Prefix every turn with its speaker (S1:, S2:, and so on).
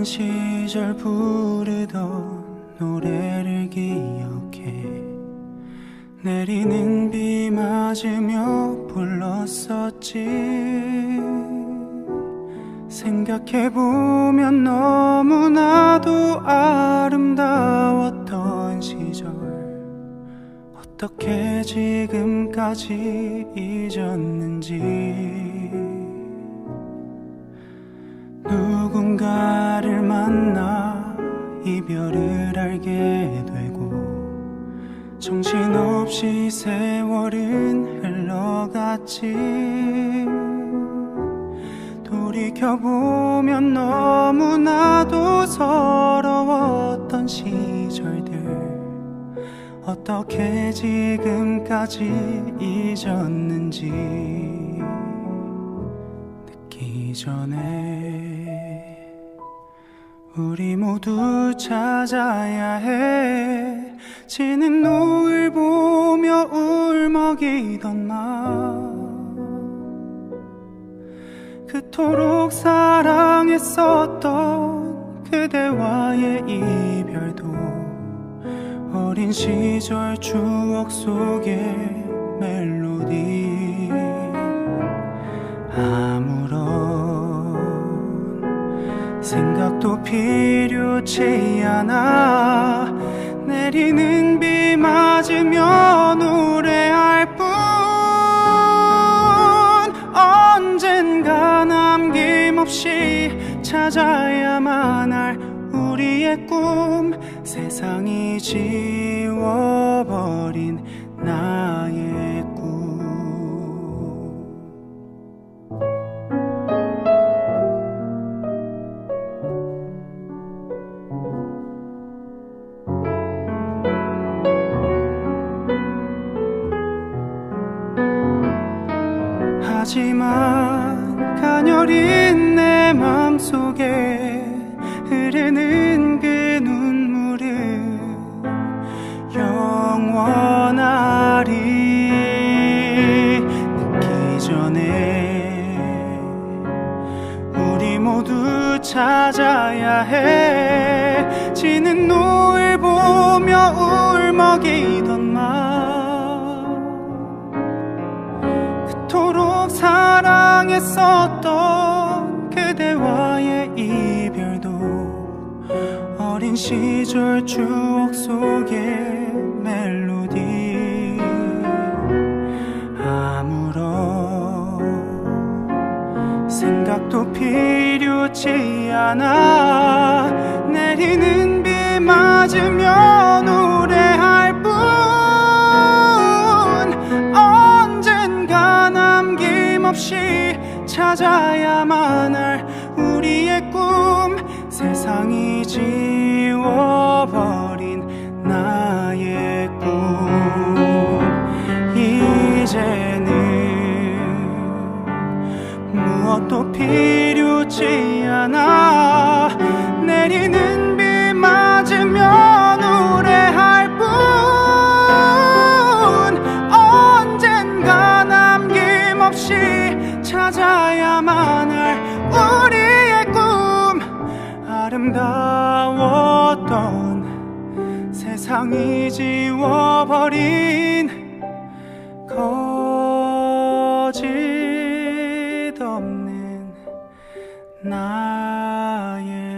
S1: 어린 시절 부르던 노래를 기억해. 내리는 비 맞으며 불렀었지. 생각해보면 너무나도 아름다웠던 시절. 어떻게 지금까지 잊었는지. 누군가 없이 세월은 흘러갔지. 돌이켜보면 너무나도 서러웠던 시절들. 어떻게 지금까지 잊었는지. 늦기 전에 우리 모두 찾아야 해. 지는 노을 보며 울먹이던 나. 그토록 사랑했었던 그대와의 이별도 어린 시절 추억 속의 멜로디. 아무런 생각도 필요치 않아. 내리는 비 맞으며 노래할 뿐. 언젠가 남김없이 찾아야만 할 우리의 꿈. 세상이 지워버린 나의 하지만 가녀린 내 맘속에 흐르는 그 눈물은 영원하리 늦기 전에 우리 모두 찾아야 해. 지는 노을 보며 울먹이던 맘 사랑했었던 그대와의 이별도 어린 시절 추억 속의 멜로디. 아무런 생각도 필요치 않아 남김없이 찾아야만 할 우리의 꿈. 세상이 지워버린 나의 꿈. 이제는 무엇도 필요치 않아 아름다웠던 세상이 지워버린 거짓 없는 나의